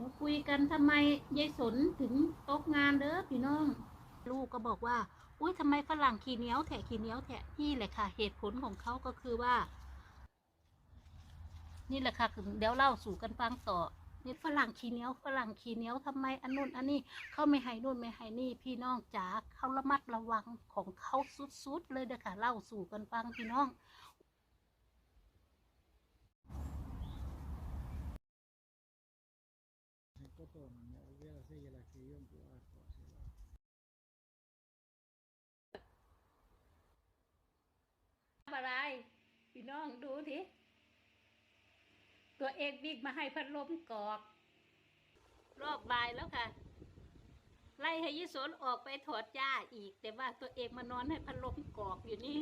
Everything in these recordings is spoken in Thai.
ดี๋ยวคุยกันทำไมยายสนถึงตกงานเด้อพี่น้อง ลูกก็บอกว่า อุ้ยทำไมฝรั่งขี้เหนียวแถะขี้เหนียวแถะนี่แหละค่ะ เหตุผลของเขาก็คือว่า นี่แหละค่ะเดี๋ยวเล่าสู่กันฟังต่อนี่ฝรั่งขี้เหนียวฝรั่งขี้เหนียวทำไมอันนู้นอันนี้เขาไม่ให้นู่นไม่ให้นี่พี่น้องจ๋าเขาระมัดระวังของเขาสุดๆเลยเด้อค่ะเล่าสู่กันฟังพี่น้อง อะไร พี่น้องดูทีตัวเองวิ่งมาให้พัดลมกอก รอบบ่ายแล้วค่ะ ไล่ให้ยิสนออกไปถอดหญ้าอีก แต่ว่าตัวเองมานอนให้พัดลมกอกอยู่นี่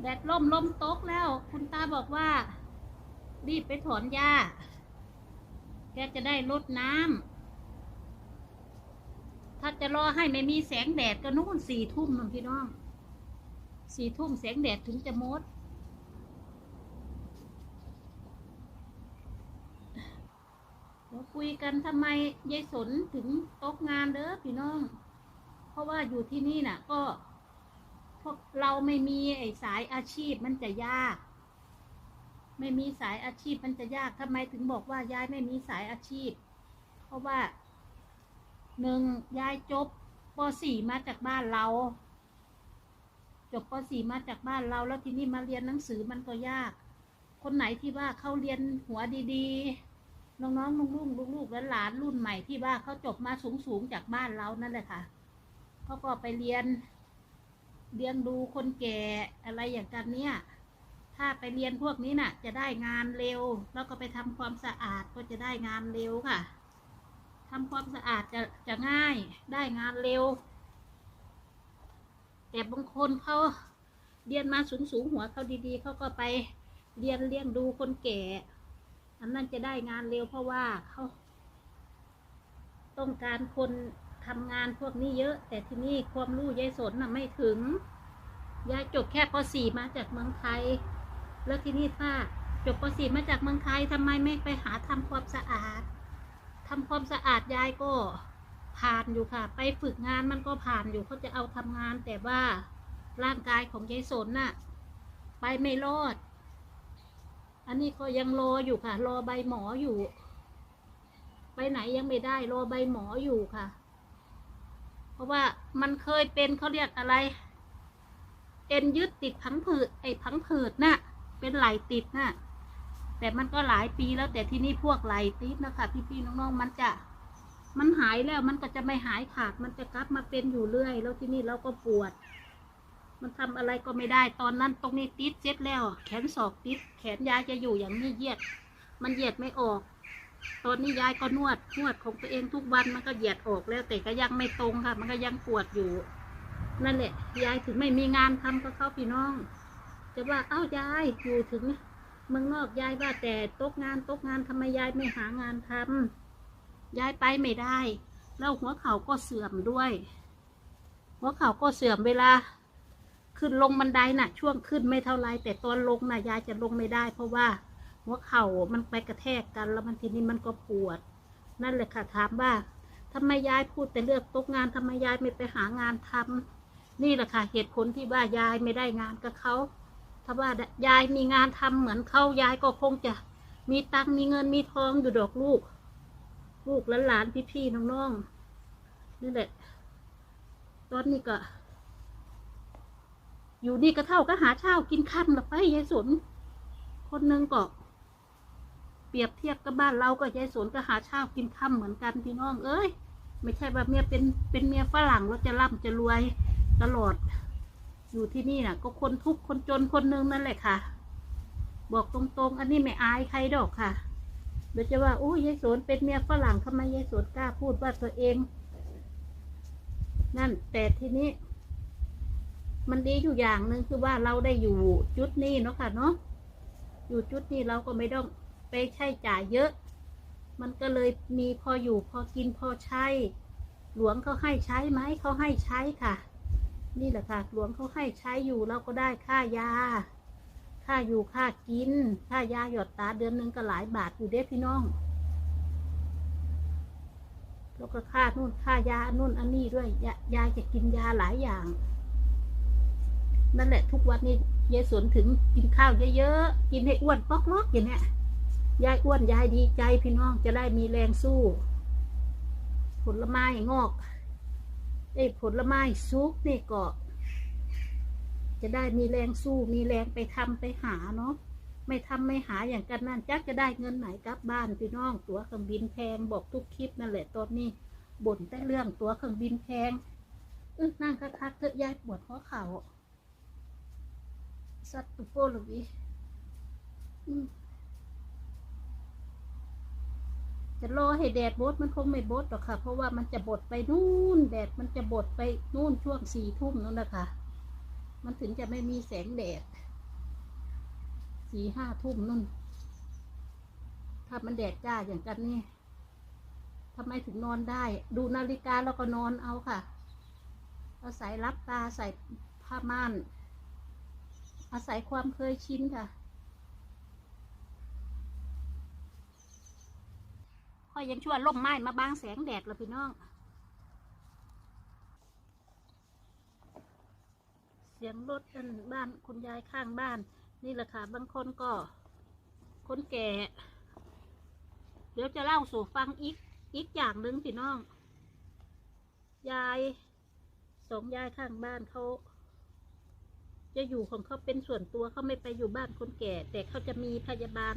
แดดล่มลมตกแล้ว คุณตาบอกว่า รีบไปถอนหญ้า แกจะได้ลดน้ำ ถ้าจะรอให้ไม่มีแสงแดดก็นู่นสี่ทุ่มนนพี่น้อง สี่ทุ่มแสงแดดถึงจะมดเดี๋ยวคุยกันทำไมยายสนถึงตกงานเด้อพี่น้อง เพราะว่าอยู่ที่นี่น่ะ ก็พวกเราไม่มีไอ้สายอาชีพมันจะยาก ไม่มีสายอาชีพมันจะยากทำไมถึงบอกว่ายายไม่มีสายอาชีพ เพราะว่าหนึ่งยายจบป .4 มาจากบ้านเรา จบป .4 มาจากบ้านเราแล้วทีนี้มาเรียนหนังสือมันก็ยาก คนไหนที่ว่าเขาเรียนหัวดีๆ น้องๆลุงๆลูกๆหลานๆรุ่นใหม่ที่ว่าเขาจบมาสูงๆจากบ้านเรานั่นแหละค่ะเขาก็ไปเรียนเรียนดูคนแก่อะไรอย่างกันเนี่ย ถ้าไปเรียนพวกนี้น่ะ จะได้งานเร็ว แล้วก็ไปทำความสะอาดก็จะได้งานเร็วค่ะทำความสะอาดจะจะง่ายได้งานเร็ว แต่บางคนเขาเรียนมาสูงสูงหัวเขาดีๆเขาก็ไปเรียนเลี้ยงดูคนแก่อันนั้นจะได้งานเร็วเพราะว่าเขาต้องการคนทำงานพวกนี้เยอะ แต่ที่นี่ความรู้ยายสนน่ะไม่ถึงยายจบแค่ป .4 มาจากเมืองไทย แล้วที่นี่ถ้าจบป .4 มาจากเมืองไทยทำไมไม่ไปหาทำความสะอาดทำความสะอาดยายก็ผ่านอยู่ค่ะ ไปฝึกงานมันก็ผ่านอยู่เขาจะเอาทำงาน แต่ว่าร่างกายของยายสนน่ะ ไปไม่รอด อันนี้ก็ยังรออยู่ค่ะ รอใบหมออยู่ ไปไหนยังไม่ได้รอใบหมออยู่ค่ะ เพราะว่ามันเคยเป็นเขาเรียกอะไร เอ็นยึดติดพังผืดไอ้พังผืดน่ะ เป็นไหลติดน่ะแต่มันก็หลายปีแล้วแต่ที่นี่พวกไหลติดนะคะพี่ๆน้องๆมันจะมันหายแล้วมันก็จะไม่หายขาดมันจะกลับมาเป็นอยู่เรื่อย แล้วที่นี่เราก็ปวด มันทำอะไรก็ไม่ได้ตอนนั้นตรงนี้ติดเสร็จแล้ว แขนศอกติด แขนยายจะอยู่อย่างนี้เหยียด มันเหยียดไม่ออก ตอนนี้ยายก็นวดนวดของตัวเองทุกวันมันก็เหยียดออกแล้วแต่ก็ยังไม่ตรงค่ะ มันก็ยังปวดอยู่ นั่นแหละยายถึงไม่มีงานทำกับเข้าพี่น้อง จะว่าเอ้ายายอยู่ถึงเมืองนอกยายว่าแต่ตกงานตกงานทำไมยายไม่หางานทำยายไปไม่ได้ แล้วหัวเข่าก็เสื่อมด้วย หัวเข่าก็เสื่อมเวลา ขึ้นลงบันไดน่ะ ช่วงขึ้นไม่เท่าไรแต่ตอนลงน่ะยายจะลงไม่ได้ เพราะว่าหัวเข่ามันไปกระแทกกันแล้วมันทีนี้มันก็ปวด นั่นแหละค่ะถามว่าทำไมยายพูดแต่เรื่องตกงานทำไมยายไม่ไปหางานทำนี่แหละค่ะเหตุผลที่ว่ายายไม่ได้งานกับเขา ถ้าว่ายายมีงานทำเหมือนเขายายก็คงจะมีตังมีเงินมีทองอยู่ดอกลูก ลูกและหลานพี่ๆน้องๆนี่แหละตอนนี้ก็ อยู่นี่ก็เท่าก็หาเช้ากินค่ำละไปยายสนคนหนึ่งก็เปรียบเทียบกับบ้านเราก็ยายสนก็หาเช้ากินค่ำเหมือนกันพี่น้องเอ้ยไม่ใช่ว่าเมียเป็นเป็นเมียฝรั่งแล้วจะร่ำจะรวยตลอด อยู่ที่นี่น่ะก็คนทุกข์คนจนคนหนึงนั่นแหละค่ะ บอกตรงๆ อันนี้ไม่อายใครดอกค่ะเดี๋ยวจะว่าโอ้ยายสนเป็นเมียฝรั่งทำไมยายสนกล้าพูดว่าตัวเอง นั่นแต่ทีนี้ มันดีอยู่อย่างหนึ่งคือว่าเราได้อยู่จุดนี้เนาะค่ะเนาะอยู่จุดนี้เราก็ไม่ต้องไปใช้จ่ายเยอะ มันก็เลยมีพออยู่พอกินพอใช้ หลวงเขาให้ใช้ไหมเขาให้ใช้ค่ะ นี่แหละค่ะ หลวงเขาให้ใช้อยู่เราก็ได้ค่ายา ค่าอยู่ค่ากิน ค่ายาหยดตาเดือนหนึ่งก็หลายบาทอยู่เด้พี่น้อง แล้วก็ค่านู่นค่ายานู่นอันนี้ด้วยยายายจะกินยาหลายอย่าง นั่นแหละทุกวันนี้ยายสนถึงกินข้าวเยอะๆ กินให้อ้วนป๊อกๆอย่างเนี้ยยายอ้วนยายดีใจพี่น้องจะได้มีแรงสู้ ผลไม้งอก ไอ้ผลไม้ซุกนี่ก็ จะได้มีแรงสู้มีแรงไปทำไปหาเนาะไม่ทำไม่หาอย่างกันนั่นจักจะได้เงินไหนกลับบ้านพี่น้องตั๋วเครื่องบินแพงบอกทุกคลิปนั่นแหละตอนนี้บ่นแต่เรื่องตั๋วเครื่องบินแพงเออนั่งคักๆเถอะยายปวดหัวเข่าสัตว์ตุโปหรือวิอืม จะรอให้แดดบดมันคงไม่บดหรอกค่ะ เพราะว่ามันจะบดไปนู่น แดดมันจะบดไปนู่นช่วงสี่ทุ่มนู่นนะคะ มันถึงจะไม่มีแสงแดดสี่ห้าทุ่มนู่น ถ้ามันแดดจ้าอย่างกันนี่ทำไมถึงนอนได้ ดูนาฬิกาแล้วก็นอนเอาค่ะอาศัยรับตาใส่ผ้าม่าน อาศัยความเคยชินค่ะ ค่อยยังชั่วล่มไม้มาบางแสงแดดแล้วพี่น้อง เสียงรถอันบ้านคุณยายข้างบ้าน นี่แหละค่ะบางคนก็ คนแก่ เดี๋ยวจะเล่าสู่ฟังอีกอีกอย่างหนึ่งพี่น้อง ยายสองยายข้างบ้านเขาจะอยู่ของเขาเป็นส่วนตัวเขาไม่ไปอยู่บ้านคนแก่ แต่เขาจะมีพยาบาล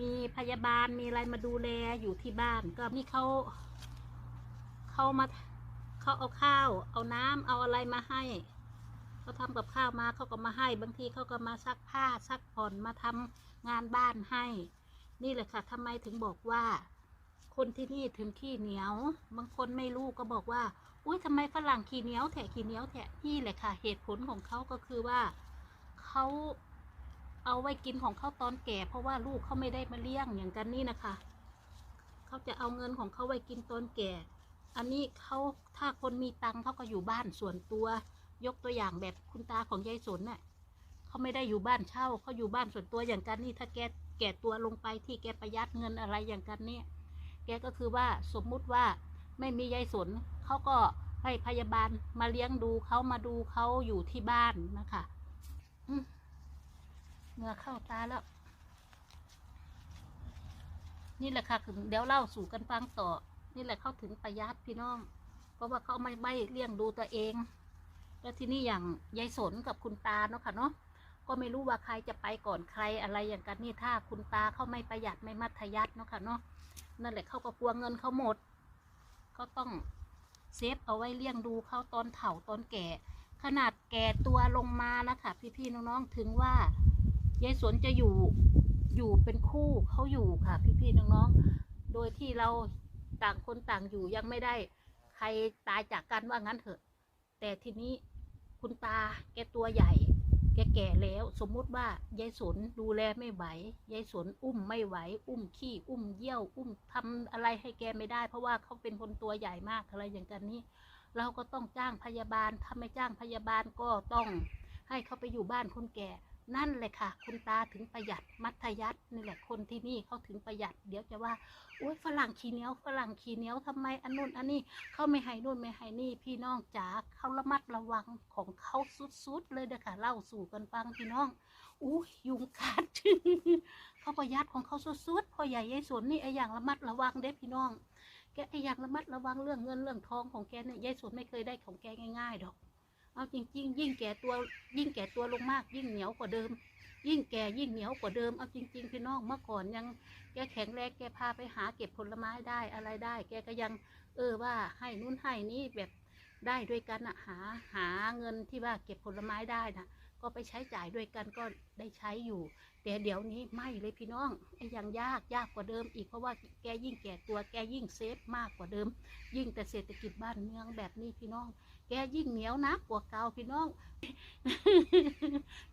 มีพยาบาลมีอะไรมาดูแลอยู่ที่บ้าน ก็นี่เขาเขามาเขาเอาข้าว เอาน้ำเอาอะไรมาให้เขาทำกับข้าวมาเขาก็มาให้ บางทีเขาก็มาซักผ้าซักผ่อนมาทำงานบ้านให้ นี่แหละค่ะทำไมถึงบอกว่า คนที่นี่ถึงขี้เหนียว บางคนไม่รู้ก็บอกว่าอุ้ยทำไมฝรั่งขี้เหนียวแถะขี้เหนียวแถะนี่แหละค่ะ เหตุผลของเขาก็คือว่าเขา เอาไว้กินของเขาตอนแก่ เพราะว่าลูกเขาไม่ได้มาเลี้ยงอย่างกันนี่นะคะ เขาจะเอาเงินของเขาไว้กินตอนแก่ อันนี้เขาถ้าคนมีตังค์เขาก็อยู่บ้านส่วนตัว ยกตัวอย่างแบบคุณตาของยายสนน่ะเขาไม่ได้อยู่บ้านเช่าเขาอยู่บ้านส่วนตัวอย่างกันนี่ถ้าแกแก่ตัวลงไปที่แกประหยัดเงินอะไรอย่างกันเนี่ยแกก็คือว่าสมมุติว่าไม่มียายสนเขาก็ให้พยาบาลมาเลี้ยงดูเขามาดูเขาอยู่ที่บ้านนะคะอื เงือเข้าตาแล้ว นี่แหละค่ะถึงเดี๋ยวเล่าสู่กันฟังต่อ นี่แหละเข้าถึงประหยัดพี่น้อง เพราะว่าเขาไม่ไม่เลี้ยงดูตัวเอง แล้วที่นี่อย่างยายสนกับคุณตาเนาะค่ะเนาะก็ไม่รู้ว่าใครจะไปก่อนใครอะไรอย่างกันนี่ถ้าคุณตาเขาไม่ประหยัดไม่มัธยัติเนาะค่ะเนาะนั่นแหละเขาก็กลัวเงินเขาหมดเขาต้องเซฟเอาไว้เลี้ยงดูเขาตอนเฒ่าตอนแก่ ขนาดแก่ตัวลงมานะคะพี่ๆน้องๆถึงว่า ยายสวนจะอยู่อยู่เป็นคู่เขาอยู่ค่ะ พี่ๆน้องๆ โดยที่เราต่างคนต่างอยู่ยังไม่ได้ ใครตายจากกันว่างั้นเถอะ แต่ทีนี้คุณตาแกตัวใหญ่ แกแก่แล้วสมมุติว่ายายสนดูแลไม่ไหวยายสนอุ้มไม่ไหว อุ้มขี้อุ้มเยี่ยว อุ้มทำอะไรให้แกไม่ได้ เพราะว่าเขาเป็นคนตัวใหญ่มากอะไรอย่างกันนี้ เราก็ต้องจ้างพยาบาลถ้าไม่จ้างพยาบาลก็ต้องให้เขาไปอยู่บ้านคนแก่ นั่นเลยค่ะ คุณตาถึงประหยัดมัธยัตินี่แหละคนที่นี่เขาถึงประหยัด เดี๋ยวจะว่าโอ้ยฝรั่งขี้เหนียวฝรั่งขี้เหนียวทำไมอันนู้นอันนี้เขาไม่ให้นู่นไม่ให้นี่พี่น้องจ๋าเขาระมัดระวังของเขาสุดๆเลยเด้อค่ะเล่าสู่กันฟังพี่น้องอู้ยุงกัดเขาประหยัดของเขาสุดๆพ่อใหญ่ยายสนนี่ไออย่างระมัดระวังเด้อพี่น้อง แกไออย่างระมัดระวังเรื่องเงินเรื่องทองของแกเนี่ยยายสนไม่เคยได้ของแกง่ายๆดอก เอาจริง ๆ ยิ่งแก่ตัวยิ่งแก่ตัวลงมาก ยิ่งเหนียวกว่าเดิม ยิ่งแก่ยิ่งเหนียวกว่าเดิมเอาจริง ๆ พี่น้องเมื่อก่อนยังแกแข็งแรงแกพาไปหาเก็บผลไม้ได้อะไรได้ แกก็ยังเออว่าให้นู่นให้นี่แบบได้ด้วยกันอะหาหาเงินที่ว่าเก็บผลไม้ได้นะก็ไปใช้จ่ายด้วยกันก็ได้ใช้อยู่ แต่เดี๋ยวนี้ไม่เลยพี่น้องไอ้ยังยากยากกว่าเดิมอีกเพราะว่าแกยิ่งแก่ตัวแกยิ่งเซฟมากกว่าเดิม ยิ่งแต่เศรษฐกิจบ้านเมืองแบบนี้พี่น้อง แกยิ่งเหนียวนักกว่าเก่าพี่น้อง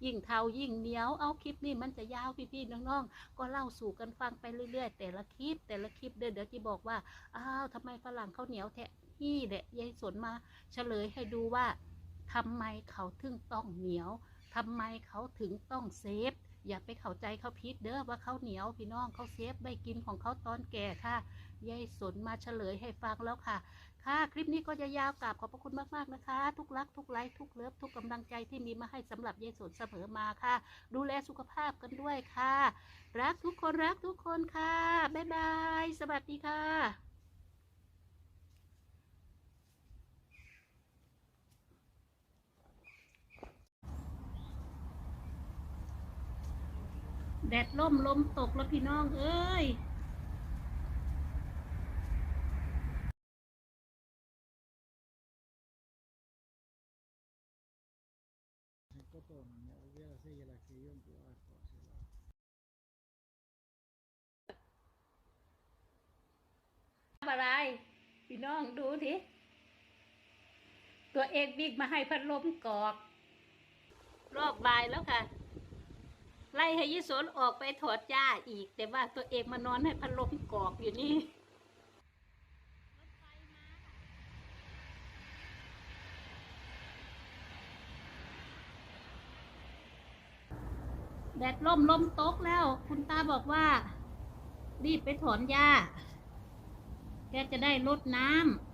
ยิ่งเทายิ่งเหนียว เอาคลิปนี้มันจะยาวพี่ๆน้องๆ ก็เล่าสู่กันฟังไปเรื่อย ๆ แต่ละคลิป แต่ละคลิปเดี๋ยวเดี๋ยวจะบอกว่า อ้าวทำไมฝรั่งเขาเหนียวแท้นี่แหละยายสนมาเฉลยให้ดูว่าทำไมเขาถึงต้องเหนียวทำไมเขาถึงต้องเซฟอย่าไปเข้าใจเขาพิดเด้อว่าเขาเหนียวพี่น้องเขาเซฟไว้กินของเขาตอนแก่ค่ะยายสนมาเฉลยให้ฟังแล้วค่ะ ค่ะ คลิปนี้ก็จะยาวกราบขอบพระคุณมากๆนะคะ ทุกรัก ทุกไลค์ทุกเลิฟทุกกำลังใจที่มีมาให้สำหรับยายสนเสมอมาค่ะ ดูแลสุขภาพกันด้วยค่ะ รักทุกคนรักทุกคนค่ะ บ๊ายบาย สวัสดีค่ะแดดล่มลมตกแล้วพี่น้องเอ้ย อะไร พี่น้องดูทีตัวเองวิ่งมาให้พัดลมกอก รอบบายแล้วค่ะ ไล่ให้ยิสนออกไปถอดหญ้าอีก แต่ว่าตัวเองมานอนให้พัดลมกอกอยู่นี่แดดล่มลมตกแล้ว คุณตาบอกว่า รีบไปถอนหญ้า แกจะได้ลดน้ำ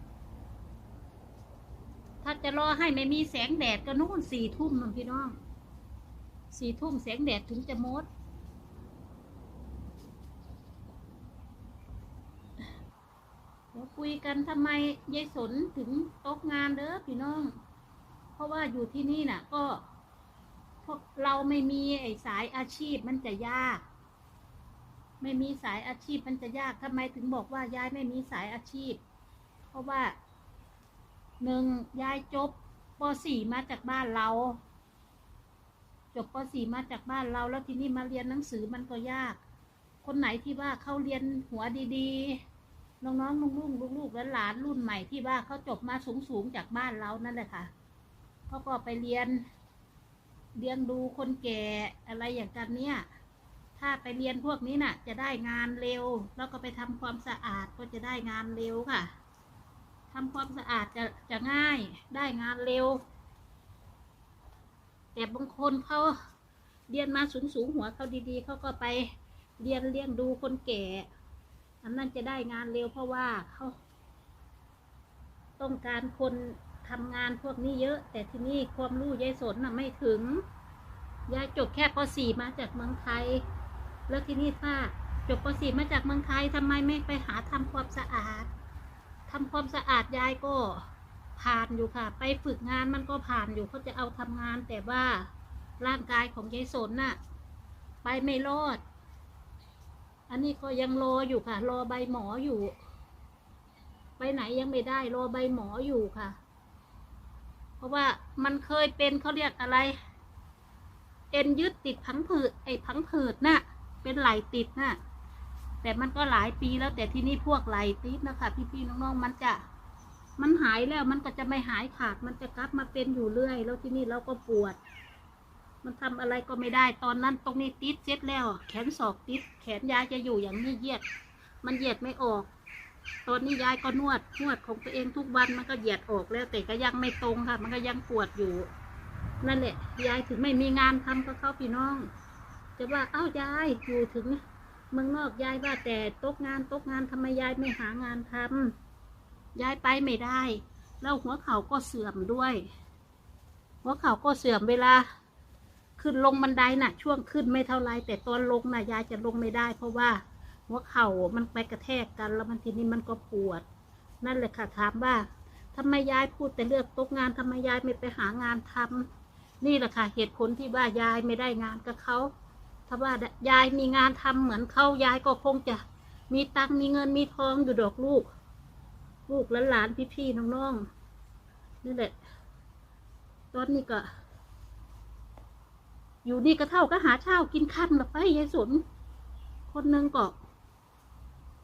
ถ้าจะรอให้ไม่มีแสงแดดก็นู่นสี่ทุ่มนนพี่น้องสี่ทุ่มแสงแดดถึงจะมด เดี๋ยวคุยกันทำไมยายสนถึงตกงานเด้อพี่น้อง เพราะว่าอยู่ที่นี่น่ะ ก็พวกเราไม่มีไอ้สายอาชีพมันจะยาก ไม่มีสายอาชีพมันจะยากทำไมถึงบอกว่ายายไม่มีสายอาชีพ เพราะว่าหนึ่งยายจบป .4 มาจากบ้านเรา จบป .4 มาจากบ้านเรา แล้วทีนี้มาเรียนหนังสือมันก็ยาก คนไหนที่ว่าเขาเรียนหัวดีๆ น้องๆลุงๆลูกๆหลานๆรุ่นใหม่ที่ว่าเขาจบมาสูงๆจากบ้านเรานั่นแหละค่ะเขาก็ไปเรียนเรียนดูคนแก่อะไรอย่างกันเนี่ย ถ้าไปเรียนพวกนี้น่ะ จะได้งานเร็ว แล้วก็ไปทำความสะอาดก็จะได้งานเร็วค่ะทำความสะอาดจะจะง่ายได้งานเร็ว แต่บางคนเขาเรียนมาสูงสูงหัวเขาดีๆเขาก็ไปเรียนเลี้ยงดูคนแก่อันนั้นจะได้งานเร็วเพราะว่าเขาต้องการคนทำงานพวกนี้เยอะ แต่ที่นี่ความรู้ยายสนน่ะไม่ถึงยายจบแค่ป .4 มาจากเมืองไทย แล้วที่นี้ถ้าจบป .4 มาจากเมืองไทยทำไมไม่ไปหาทำความสะอาดทำความสะอาดยายก็ผ่านอยู่ค่ะ ไปฝึกงานมันก็ผ่านอยู่เขาจะเอาทำงาน แต่ว่าร่างกายของยายสนน่ะ ไปไม่รอด อันนี้ก็ยังรออยู่ค่ะ รอใบหมออยู่ ไปไหนยังไม่ได้รอใบหมออยู่ค่ะ เพราะว่ามันเคยเป็นเขาเรียกอะไร เอ็นยึดติดพังผืดไอ้พังผืดน่ะ เป็นไหลติดน่ะแต่มันก็หลายปีแล้วแต่ที่นี่พวกไหลติดนะคะพี่ๆน้องๆมันจะ มันหายแล้วมันก็จะไม่หายขาด มันจะกลับมาเป็นอยู่เรื่อย แล้วที่นี่เราก็ปวด มันทำอะไรก็ไม่ได้ตอนนั้นตรงนี้ติดเจ็ดแล้ว แขนศอกติด แขนยายจะอยู่อย่างนี้เหยียด มันเหยียดไม่ออก ตอนนี้ยายก็นวดนวดของตัวเองทุกวันมันก็เหยียดออกแล้วแต่ก็ยังไม่ตรงค่ะ มันก็ยังปวดอยู่ นั่นแหละยายถึงไม่มีงานทำกับเข้าพี่น้อง จะว่าเอ้ายายอยู่ถึงเมืองนอกยายว่าแต่ตกงานตกงานทำไมยายไม่หางานทำยายไปไม่ได้ แล้วหัวเข่าก็เสื่อมด้วย หัวเข่าก็เสื่อมเวลา ขึ้นลงบันไดน่ะ ช่วงขึ้นไม่เท่าไรแต่ตอนลงน่ะยายจะลงไม่ได้ เพราะว่าหัวเข่ามันไปกระแทกกัน แล้วมันทีนี้มันก็ปวด นั่นแหละค่ะถามว่าทำไมยายพูดแต่เรื่องตกงานทำไมยายไม่ไปหางานทำนี่แหละค่ะเหตุผลที่ว่ายายไม่ได้งานกับเขา ถ้าว่ายายมีงานทำเหมือนเขายายก็คงจะมีตังมีเงินมีทองอยู่ดอกลูก ลูกหลานๆพี่ๆน้องๆนี่แหละ ตอนนี้ก็ อยู่นี่ก็เท่าก็หาเช้ากินค่ำละไปยายสนคนหนึ่งก็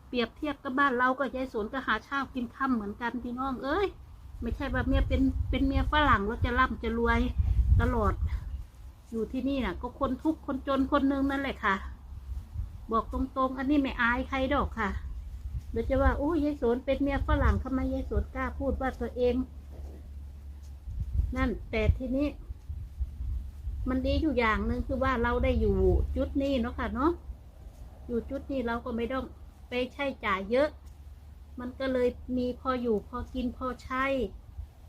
เปรียบเทียบกับบ้านเราก็ยายสนก็หาเช้ากินค่ำเหมือนกันพี่น้องเอ้ยไม่ใช่ว่าเมียเป็นเป็นเมียฝรั่งแล้วจะร่ำจะรวยตลอด อยู่ที่นี่น่ะก็คนทุกคนจนคนหนึงนั่นแหละค่ะ บอกตรงๆ อันนี้ไม่อายใครดอกค่ะเดี๋ยวจะว่าโอ้ยายสนเป็นเมียฝรั่งทำไมยายสนกล้าพูดว่าตัวเอง นั่น แต่ทีนี้ มันดีอยู่อย่างหนึ่งคือว่าเราได้อยู่จุดนี้เนาะค่ะเนาะอยู่จุดนี้เราก็ไม่ต้องไปใช้จ่ายเยอะ มันก็เลยมีพออยู่พอกินพอใช้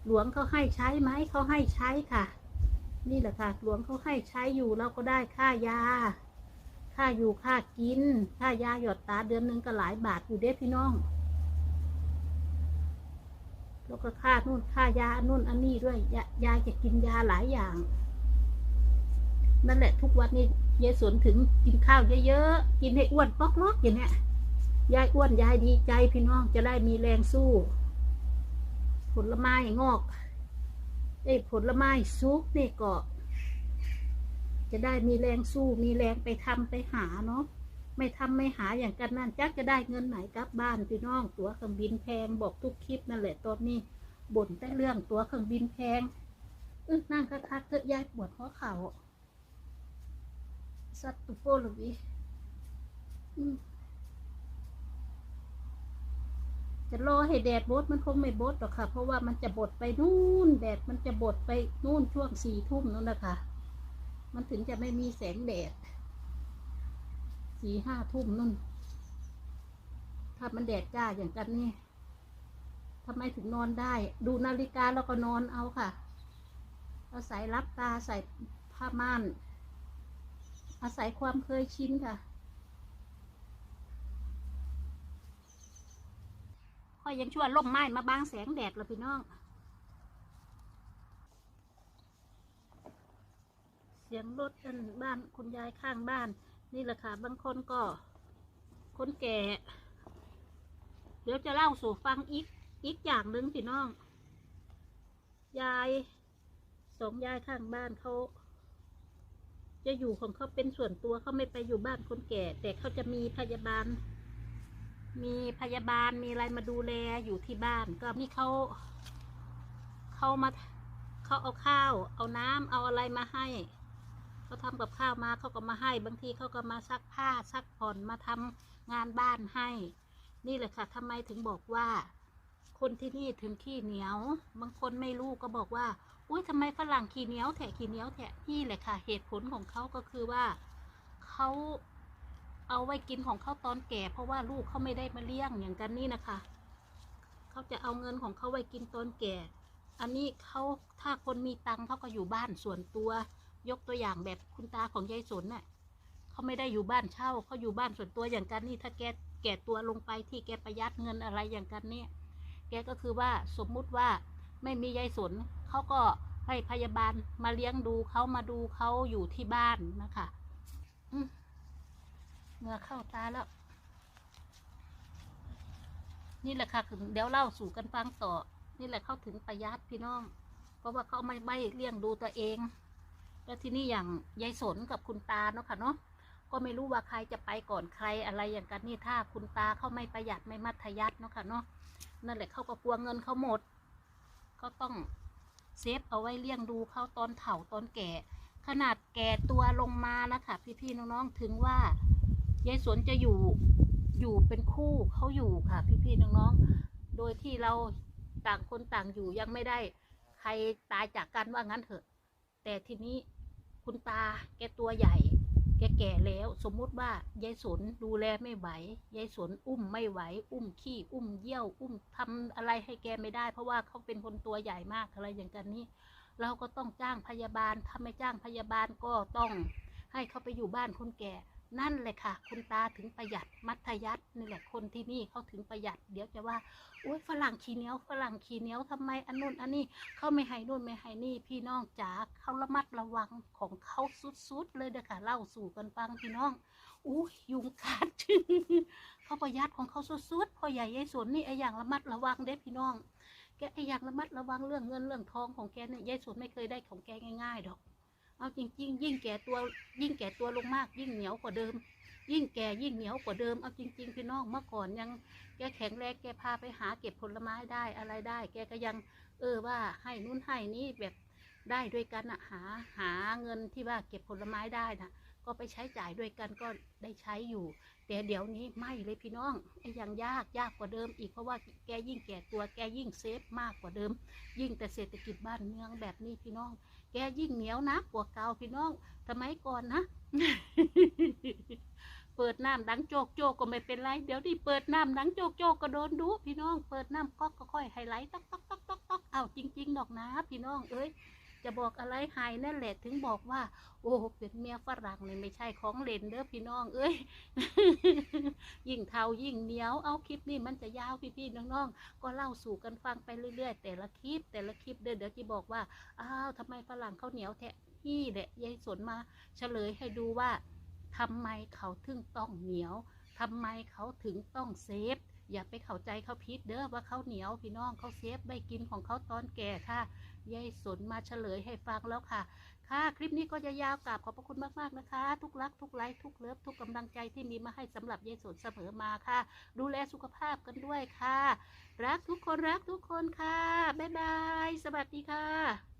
หลวงเขาให้ใช้ไหมเขาให้ใช้ค่ะ นี่แหละค่ะหลวงเขาให้ใช้อยู่เราก็ได้ค่ายา ค่าอยู่ค่ากิน ค่ายาหยอดตาเดือนหนึ่งก็หลายบาทอยู่เด้พี่น้อง แล้วก็ค่านู่นค่ายานู่นอันนี้ด้วยยายายจะกินยาหลายอย่าง นั่นแหละทุกวันนี้ยายสนถึงกินข้าวเยอะๆ กินให้อ้วนป๊อกลอกอย่างเนี้ยยายอ้วนยายดีใจพี่น้องจะได้มีแรงสู้ ผลไม้งอก ไอ้ผลไม้ซุกนี่ก็ จะได้มีแรงสู้มีแรงไปทำไปหาเนาะไม่ทำไม่หาอย่างกันนั่นจักจะได้เงินไหนกลับบ้านพี่น้องตั๋วเครื่องบินแพงบอกทุกคลิปนั่นแหละตอนนี้บ่นแต่เรื่องตั๋วเครื่องบินแพงเออนั่งคักๆเถอะยายปวดหัวเข่าสัตว์ตุโปลวิอืม จะรอให้แดดบดมันคงไม่บดหรอกค่ะ เพราะว่ามันจะบดไปนู่นแดดมันจะบดไปนู่นช่วงสี่ทุ่มนั่นแหะค่ะมันถึงจะไม่มีแสงแดดสี่ห้าทุ่มนู่น ถ้ามันแดดจ้าอย่างกันนี่ทำไมถึงนอนได้ ดูนาฬิกาแล้วก็นอนเอาค่ะอาศัยรับตาใส่ผ้าม่าน อาศัยความเคยชินค่ะ ค่อยยังชั่วล่มไม้มาบางแสงแดดแล้วพี่น้อง เสียงรถกันบ้านคุณยายข้างบ้าน นี่แหละค่ะบางคนก็ คนแก่ เดี๋ยวจะเล่าสู่ฟังอีกอีกอย่างหนึ่งพี่น้อง ยายสองยายข้างบ้านเขาจะอยู่ของเขาเป็นส่วนตัวเขาไม่ไปอยู่บ้านคนแก่ แต่เขาจะมีพยาบาล มีพยาบาลมีอะไรมาดูแลอยู่ที่บ้าน ก็มีเขาเขามาเขาเอาข้าว เอาน้ำเอาอะไรมาให้เขาทำกับข้าวมาเขาก็มาให้ บางทีเขาก็มาซักผ้าซักผ่อนมาทำงานบ้านให้ นี่แหละค่ะทำไมถึงบอกว่า คนที่นี่ถึงขี้เหนียว บางคนไม่รู้ก็บอกว่าอุ้ยทำไมฝรั่งขี้เหนียวแถะขี้เหนียวแถะนี่แหละค่ะ เหตุผลของเขาก็คือว่าเขา เอาไว้กินของเขาตอนแก่ เพราะว่าลูกเขาไม่ได้มาเลี้ยงอย่างกันนี่นะคะ เขาจะเอาเงินของเขาไว้กินตอนแก่ อันนี้เขาถ้าคนมีตังค์เขาก็อยู่บ้านส่วนตัวยกตัวอย่างแบบคุณตาของยายสนน่ะเขาไม่ได้อยู่บ้านเช่าเขาอยู่บ้านส่วนตัวอย่างกันนี่ถ้าแกแก่ตัวลงไปที่แกประหยัดเงินอะไรอย่างกันเนี่ยแกก็คือว่าสมมุติว่าไม่มียายสนเขาก็ให้พยาบาลมาเลี้ยงดูเขามาดูเขาอยู่ที่บ้านนะคะ อืม เหงื่อเข้าตาแล้ว นี่แหละค่ะเดี๋ยวเล่าสู่กันฟังต่อ นี่แหละเข้าถึงประหยัดพี่น้อง เพราะว่าเขาไม่ไม่เลี้ยงดูตัวเอง แล้วที่นี่อย่างยายสนกับคุณตาเนาะค่ะเนาะก็ไม่รู้ว่าใครจะไปก่อนใครอะไรอย่างกันนี่ถ้าคุณตาเขาไม่ประหยัดไม่มัธยัติเนาะค่ะเนาะนั่นแหละเขาก็กลัวเงินเขาหมด ก็ต้องเซฟเอาไว้เลี้ยงดูเขาตอนเฒ่าตอนแก่ ขนาดแก่ตัวลงมานะคะพี่ๆน้องๆถึงว่า ยายสวนจะอยู่อยู่เป็นคู่เขาอยู่ค่ะ พี่ๆน้องๆ โดยที่เราต่างคนต่างอยู่ยังไม่ได้ ใครตายจากกันว่างั้นเถอะ แต่ทีนี้คุณตาแกตัวใหญ่ แกแก่แล้วสมมุติว่ายายสนดูแลไม่ไหวยายสนอุ้มไม่ไหว อุ้มขี้อุ้มเยี่ยว อุ้มทำอะไรให้แกไม่ได้ เพราะว่าเขาเป็นคนตัวใหญ่มากอะไรอย่างกันนี้ เราก็ต้องจ้างพยาบาลถ้าไม่จ้างพยาบาลก็ต้องให้เขาไปอยู่บ้านคนแก่ นั่นเลยค่ะ คุณตาถึงประหยัดมัธยัตินี่แหละคนที่นี่เขาถึงประหยัด เดี๋ยวจะว่าโอ้ยฝรั่งขี้เหนียวฝรั่งขี้เหนียวทำไมอันนู้นอันนี้เขาไม่ให้นู่นไม่ให้นี่พี่น้องจ๋าเขาระมัดระวังของเขาสุดๆเลยเด้อค่ะเล่าสู่กันฟังพี่น้องอู้ยุงกัดเขาประหยัดของเขาสุดๆพ่อใหญ่ยายสนนี่ไออย่างระมัดระวังเด้พี่น้องแกไออย่างระมัดระวังเรื่องเงินเรื่องทองของแกเนี่ยยายสนไม่เคยได้ของแกง่ายๆดอก เอาจริง ๆ ยิ่งแก่ตัวยิ่งแก่ตัวลงมาก ยิ่งเหนียวกว่าเดิม ยิ่งแก่ยิ่งเหนียวกว่าเดิมเอาจริง ๆ พี่น้องเมื่อก่อนยังแกแข็งแรงแกพาไปหาเก็บผลไม้ได้อะไรได้ แกก็ยังเออว่าให้นู้นให้นี่แบบได้ด้วยกันอะหาหาเงินที่ว่าเก็บผลไม้ได้นะก็ไปใช้จ่ายด้วยกันก็ได้ใช้อยู่ แต่เดี๋ยวนี้ไม่เลยพี่น้องไอ้ยังยากยากกว่าเดิม อีกเพราะว่าแกยิ่งแก่ตัวแกยิ่งเซฟมากกว่าเดิม ยิ่งแต่เศรษฐกิจบ้านเมืองแบบนี้พี่น้อง แกยิ่งเหนียวนะกว่าเก่าพี่น้องทำไมก่อนนะ เปิดน้ำดังโจกโจกก็ไม่เป็นไร เดี๋ยวนี้เปิดน้ำดังโจกโจกก็โดนดู พี่น้อง เปิดน้ำก๊อกก็ค่อยไฮไลท์ต๊อกต๊อกต๊อกต๊อกต๊อกเอาจริงๆดอกนะ พี่น้องเอ้ย จะบอกอะไรหายนั่นแหละถึงบอกว่า โอ้เป็นเมียฝรั่งเลยไม่ใช่ของเล่นเด้อพี่น้อง เอ้ย ยิ่งเทายิ่งเหนียวเอาคลิปนี้มันจะยาวพี่ๆน้องๆก็เล่าสู่กันฟังไปเรื่อยๆ แต่ละคลิป แต่ละคลิปเด้อเดี๋ยวจะบอกว่าอ้าวทำไมฝรั่งเขาเหนียวแท้พี่แหละยายสนมาเฉลยให้ดูว่าทำไมเขาถึงต้องเหนียวทำไมเขาถึงต้องเซฟอย่าไปเข้าใจเขาพิษเด้อว่าเขาเหนียวพี่น้องเขาเซฟใบกินของเขาตอนแก่ค่ะ ยายสนมาเฉลยให้ฟังแล้วค่ะ ค่ะคลิปนี้ก็จะยาวกราบขอบพระคุณมากๆนะคะ ทุกรักทุกไลค์ทุกเลิฟทุกกำลังใจที่มีมาให้สำหรับยายสนเสมอมาค่ะ ดูแลสุขภาพกันด้วยค่ะ รักทุกคนรักทุกคนค่ะบ๊ายบาย สวัสดีค่ะ